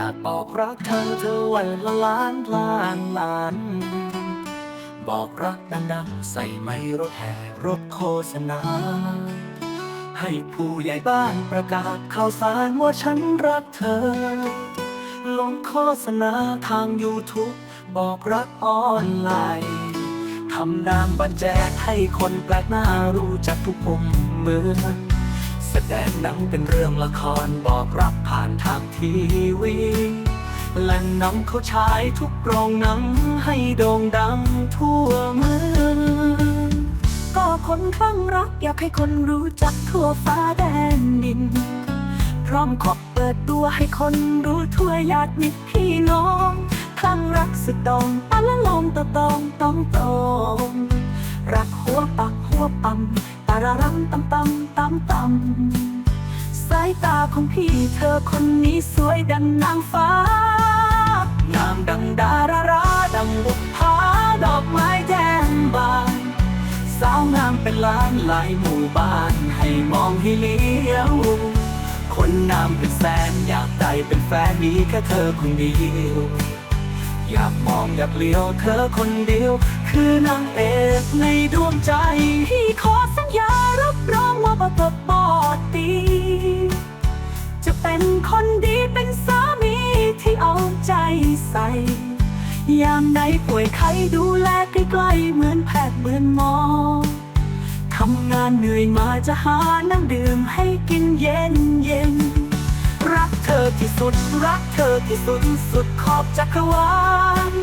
อยากบอกรักเธอเธอวันละล้านล้านล้าน บอกรักดังๆใส่ไม่รถแห่รถโฆษณา ให้ผู้ใหญ่บ้านประกาศข่าวสารว่าฉันรักเธอ ลงโฆษณาทาง YouTube บอกรักออนไลน์ทำนามบันแจกให้คนแปลกหน้ารู้จักทุกมุมเมือง แสดงหนังเป็นเรื่องละครบอกรักผ่านทางทีวีและหนังเขาฉายทุกโรงหนังให้โด่งดังทั่วเมืองก็คนคลั่งรักอยากให้คนรู้จักทั่วฟ้าแดนดิน พร้อมขอบเปิดตัวให้คนรู้ทั่วญาติมิตรพี่น้องคลั่งรักสุดดองอัละลองตะตองต้องตองรักหัวปักหัวปั๊ม ตาระรำตำตำตำตำสายตาของพี่เธอคนนี้สวยดังนางฟ้างามดังดาราราดังบุพผาดอกไม้แจ่มบานสาวงามเป็นล้านหลายหมู่บ้าน ให้มองให้เลี้ยว คนงามเป็นแสนอยากได้เป็นแฟนมีแค่เธอคนเดียว อยากมองอยากเลี้ยวเธอคนเดียว คือนางเอกในดวงใจที่ขอสัญญารับรองว่าบ่ตกบอดตี จะเป็นคนดีเป็นสามีที่เอาใจใส่ยามไหนป่วยไข้ดูแลใกล้ๆเหมือนแพทย์เหมือนหมอทำงานเหนื่อยมาจะหาน้ำดื่มให้กินเย็นเย็น รักเธอที่สุด รักเธอที่สุด สุดขอบจักรวาล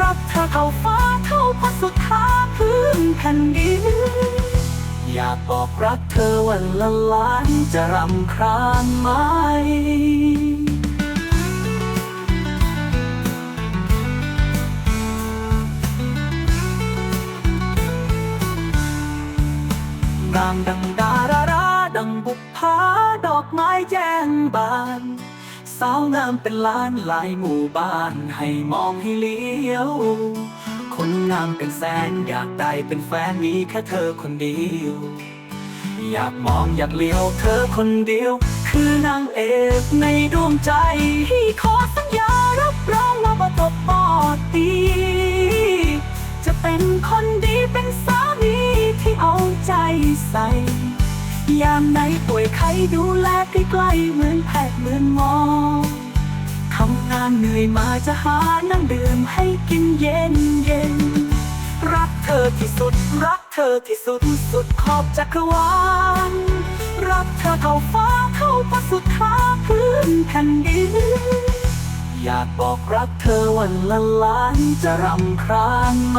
รักเธอเท่าฟ้าเท่าพัสุดท้าพื้นแผ่นดิน อยากบอกรักเธอวันละล้านจะรำคราญไหมงามดังดา ดอกไม้แจ้งบาน สาวงามเป็นล้านหลายหมู่บ้าน ให้มองให้เลี้ยว คนงามเป็นแสนอยากได้เป็นแฟนมีแค่เธอคนเดียว อยากมองอยากเลี้ยวเธอคนเดียว คือนางเอกในดวงใจที่ขอสัญ ยามไหนป่วยไข้ดูแลใกล้ๆเหมือนแพทย์เหมือนหมอทำงานเหนื่อยมาจะหาน้ำดื่มให้กินเย็นเย็นรักเธอที่สุด รักเธอที่สุดสุดขอบจักรวาลรักเธอเท่าฟ้าเท่าพระสุดท้าพื้นแผ่นดินอยากบอกรักเธอวันละล้านจะรำคราญไหม